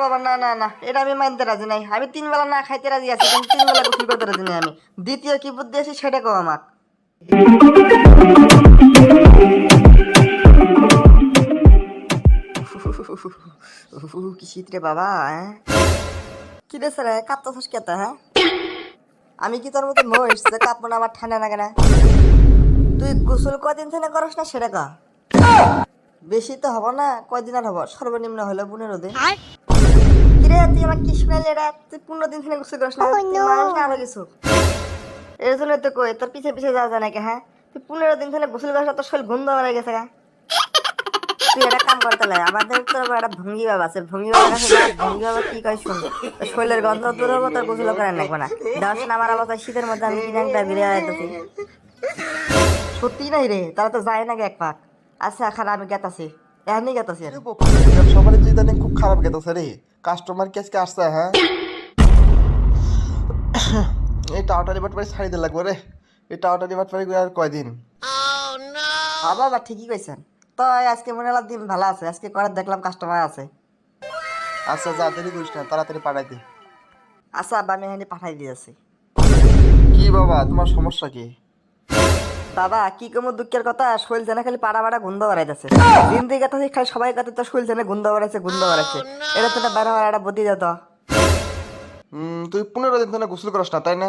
বাবা, না না না, এটা আমি মানতে রাজি নাই। আমি তিন বেলা না খাইতে রাজি আছি, কিন্তু তিন বেলা করতে রাজি নাই আমি। দ্বিতীয় কি বুদ্ধি আছে সেটা কো আমাক। কি শীত রে বাবা হ্যাঁ? কি রে স্যার কেত হ্যাঁ? আমি কি তোর মতো মহিষ যে কাঁপবো না, আমার ঠান্ডা লাগে না? তুই গোসল কদিন থেকে করস না সেটা কা বেশি তো হব না, কয়দিন আর হব? সর্বনিম্ন হলো পনেরো দিন। কিরে তুই আমার কি শুনাইলি এটা তুই পনেরো দিন থেকে গোসল করিস না তুই মানুষ না আরও কিছু। এর জন্য তো কই তোর পিছে পিছে যাওয়া যায় নাকি হ্যাঁ? তুই পনেরো দিন থেকে গোসল করিস তোর শরীর গন্ধ হয়ে গেছে গা তুই একটা কাম করতে লাগে আমাদের তো একটা ভঙ্গি বাবা আছে ভঙ্গি বাবা কাছে যা, ভঙ্গি বাবা কি কয় শরীরের গন্ধ দূর হব তোর গোসল করার লাগবে না। দশ না আমার অবস্থা শীতের মধ্যে আমি কিনা বেরিয়ে আইতেছি সত্যি নাই রে তারা তো যায় নাকি এক পাক। আচ্ছা খানা আমি গেতাছি। এমনি গেতাছি সবার যে ইদানিং খুব খারাপ গেতেছে রে। কাস্টমার কি আজকে আসছে হ্যাঁ? এই টাওয়াটারি বাটপারি ছাড়ি দিতে লাগবে রে। এই টাওয়াটারি বাটপারি আর কয়দিন? হ্যাঁ বাবা ঠিকই কইছেন। তো আজকে মনে হলো দিন ভালো আছে। আজকে করে দেখলাম কাস্টমার আছে। আচ্ছা যা দেরি করিস না তাড়াতাড়ি পাঠাই দে। আচ্ছা আব্বা আমি এখানে পাঠাই দিয়েছি কি বাবা তোমার সমস্যা কি? বাবা কি কম দুঃখের কথা শৈল জানা খালি পাড়া পাড়া গুন্দ বাড়াইতেছে। দিন দিকে কথা খালি সবাই কথা তো শৈল জানে গুন্দ বাড়াইছে গুন্দ বাড়াইছে। এটা তো একটা বেড়া একটা বুদ্ধি যেত তুই পনেরো দিন ধরে গোসল করিস না তাই না?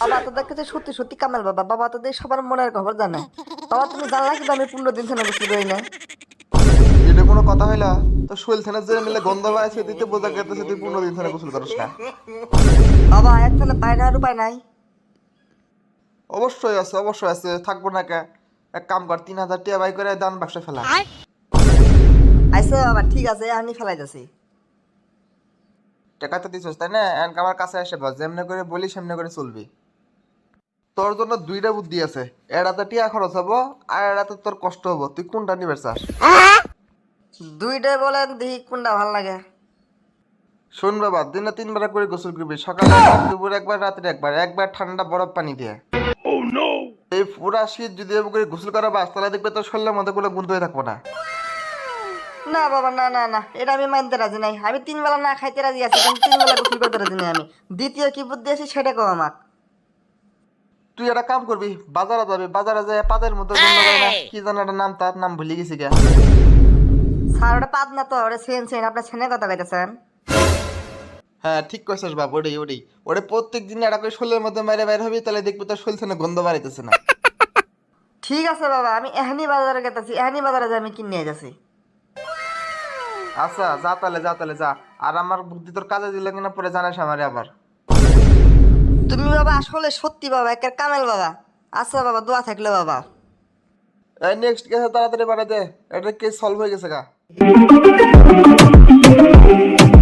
বাবা তোদের কাছে সত্যি সত্যি কামাল বাবা। বাবা তোদের সবার মনের খবর জানে। বাবা তুমি জানলা কিন্তু আমি পনেরো দিন থেকে বুঝতে পারি না এটা কোনো কথা হইলা? তো শৈল থানা যে মিলে গন্ধ বাড়াইছে দিতে বোঝা গেতেছে তুই পনেরো দিন ধরে গোসল করিস না। বাবা এর থেকে বাইরে আর উপায় নাই। অবশ্যই আছে অবশ্যই আছে থাকব না কে? এক কাম কর তিন হাজার টাকা বাই করে দান বাক্সে ফেলা। আইসে বাবা ঠিক আছে আমি ফেলাই যাচ্ছি টাকা তো দিছিস তাই না? এন্ড আমার কাছে এসে বস যেমনি করে বলি সেমনি করে চলবি। তোর জন্য দুইটা বুদ্ধি আছে এটাতে টিয়া খরচ হব আর এটাতে তোর কষ্ট হব। তুই কোনটা নিবে চাস? দুইটাই বলেন দেখি কোনটা ভালো লাগে। শোন বাবা দিনে তিনবার করে গোসল করবি সকালে দুপুরে একবার রাত্রে একবার একবার ঠান্ডা বরফ পানি দিয়ে। এই পুরা শীত যদি এভাবে গোসল করা বাস তাহলে দেখবে তোর শরীরের মধ্যে কোনো গুণ হয়ে থাকব না। না বাবা না না না এটা আমি মানতে রাজি নাই। আমি তিন বেলা না খাইতে রাজি আছি কিন্তু তিন বেলা গোসল করতে রাজি নাই আমি। দ্বিতীয় কি বুদ্ধি আছে সেটা কো আমাক। তুই একটা কাম করবি বাজারে যাবি বাজারে যায় পাদের মধ্যে না কি জানো একটা নাম তার নাম ভুলে গেছি গা। স্যার ওটা পাত না তো ওটা সেন সেন আপনার ছেনে কথা কইতেছেন? হ্যাঁ ঠিক কইছিস বাপ ওটাই ওটাই ওরে প্রত্যেক দিন একটা করে শরীরের মধ্যে বাইরে বাইরে হবি তাহলে দেখবি তোর শরীর থেকে গন্ধ বাড়াইতেছে না। ঠিক আছে বাবা আমি এহানি বাজারে গেতেছি এহানি বাজারে যাই আমি কিনে যাচ্ছি আচ্ছা যা তাহলে যা তাহলে যা। আর আমার বুদ্ধি তোর কাজে দিলে কিনা পরে জানাস আমারে আবার। তুমি বাবা আসলে সত্যি বাবা একের কামেল বাবা। আচ্ছা বাবা দোয়া থাকলে বাবা। এই নেক্সট কেসে তাড়াতাড়ি বাড়াই দে এটা কেস সলভ হয়ে গেছে গা।